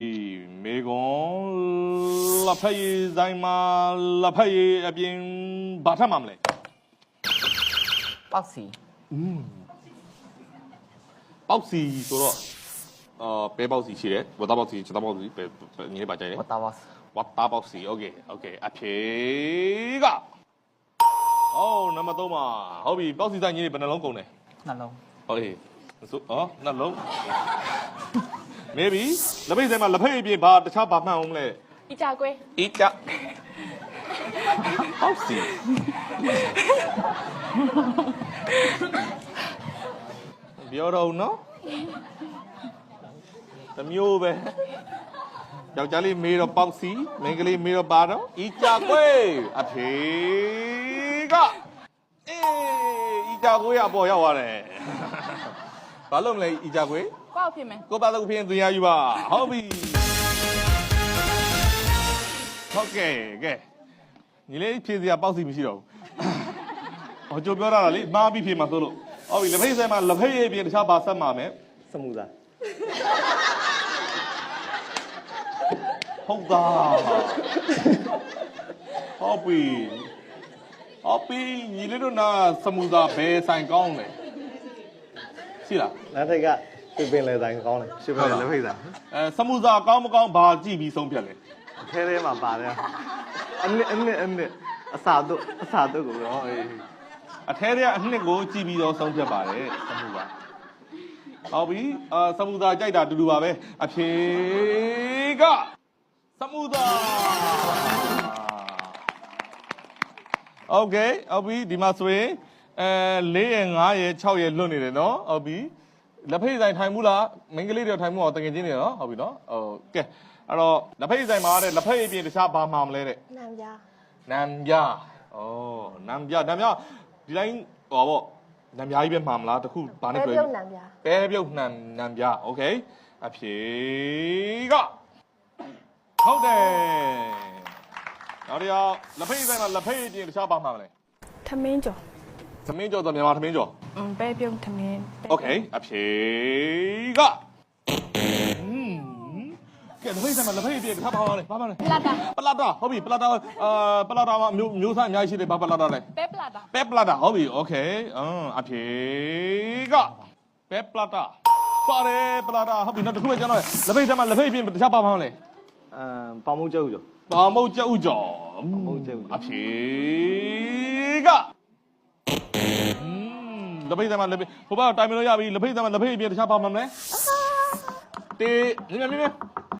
ဒီမေကွန်လက်ဖက်ရည်ဆိုင်မှာလက်ဖက်ရည်အပြင်ဘာထပ်မှာမလဲ ပေါက်စီ ပေါက်စီဆိုတော့အာပဲပေါက်စီရှိတယ်ဝတ်သားပေါက်စီချက်သားပေါက်စီပဲပဲညီလေးပါကြိုက်တယ် ဝတ်တာပေါက် ဝတ်သားပေါက်စီโอเคโอเคအဖြေကအော်နံပါတ်3ပါဟုတ်ပြီပေါက်စီဆိုင်ညီလေးဘယ်နှလုံးကုန်တယ် နှလုံး ဟုတ်ပြီဆိုအော်နှလုံး မဲပြီလက်ဖိတ်ဆိုင်မှာလက်ဖိတ်အပြင်ဘာတခြားဘာမှန်အောင်မလဲอีจากเว้ยအီတာဟောက်စီပြောတော့ဦးနော်တစ်မျိုးပဲယောက်ျားလေးမေးတော့ပေါက်စီမိန်းကလေးမေးတော့ပါတော့အီကြာကွေးအဖေကအေးအီကြာကွေးရပေါ်ရောက်သွားတယ် ဘာလို့မလဲအီကြခွေကောက်ဖြစ်မယ်ကိုပါတော့ဖြစ်ရင်သူရယူပါဟုတ်ပြီဟုတ်ကဲ့ကဲညီလေးဖြေစရာပေါက်စီမရှိတော့ဘူးဟောကြိုပြောတာလေမားပြီးဖြေမှာဆိုလို့ဟုတ်ပြီလက်ဖိတ်ဆိုင်မှာလက်ဖိတ်ရေးပြင်တခြားပါဆက်မှာမယ်စမူသာဟုတ်တာဟုတ်ပြီဟုတ်ပြီညီလေးတို့နာစမူသာဘယ်ဆိုင်ကောင်းလဲ ရှိလား လမ်းထိပ်ကပြပင်လေတိုင်းကောင်းတယ်ရှင်းပြလက်ဖိတ်သာ အဲစမူသာကောင်းမကောင်းဘာကြည့်ပြီးဆုံးဖြတ်လဲ အထဲထဲမှာပါတယ်အနစ်အနစ်အနစ်အစာတို့အစာတို့ကိုတော့အေး အထဲထဲကအနှစ်ကိုကြည့်ပြီးတော့ဆုံးဖြတ်ပါတယ်စမူသာဟုတ်ပြီအာစမူသာကြိုက်တာတူတူပါပဲအဖြေကစမူသာโอเคဟုတ်ပြီဒီမှာဆိုရင် အဲ၄ရက်၅ရက်6ရက်လွတ်နေတယ်နော်ဟုတ်ပြီလက်ဖိတ်ဆိုင်ထိုင်မှုလားမိန်းကလေးတွေထိုင်မှုအောင်တကယ်ချင်းနေနော်ဟုတ်ပြီနော်ဟိုကဲအဲ့တော့လက်ဖိတ်ဆိုင်မှာတဲ့လက်ဖိတ်အပြင်တခြားဘာမှမလဲတဲ့နမ်ပြနမ်ပြဩနမ်ပြနမ်ပြဒီတိုင်းဟောပေါ့နမ်ပြကြီးပဲမှာမလားတခုဘာနဲ့ပြောလဲပဲပြုတ်နမ်ပြပဲပြုတ်နမ်နမ်ပြโอเคအဖြေကဟုတ်တယ်နောက်တစ်ယောက်လက်ဖိတ်ဆိုင်မှာလက်ဖိတ်အပြင်တခြားဘာမှမလဲထမင်းကြော် 他们叫做棉花糖米酒嗯 baby okay a pig 嗯 get away someone let 布不拉达不拉达好比不拉达呃不拉达嘛牛牛山五幺七的不拉达嘞白不拉达白不拉达好比 OK，嗯 a piggyback 不拉达 body 不拉达 hobby 那一后面加上嘞嗯八毛九九八毛九九八毛九啊 piggy လက်ဖိတ်ထဲမှာလက်ဖိတ်ဟိုဘက်တိုင်မလို့ရပြီလက်ဖိတ်ထဲမှာလက်ဖိတ်ပြင်တခြားပါမလဲတေးမြင်မြင်မြင်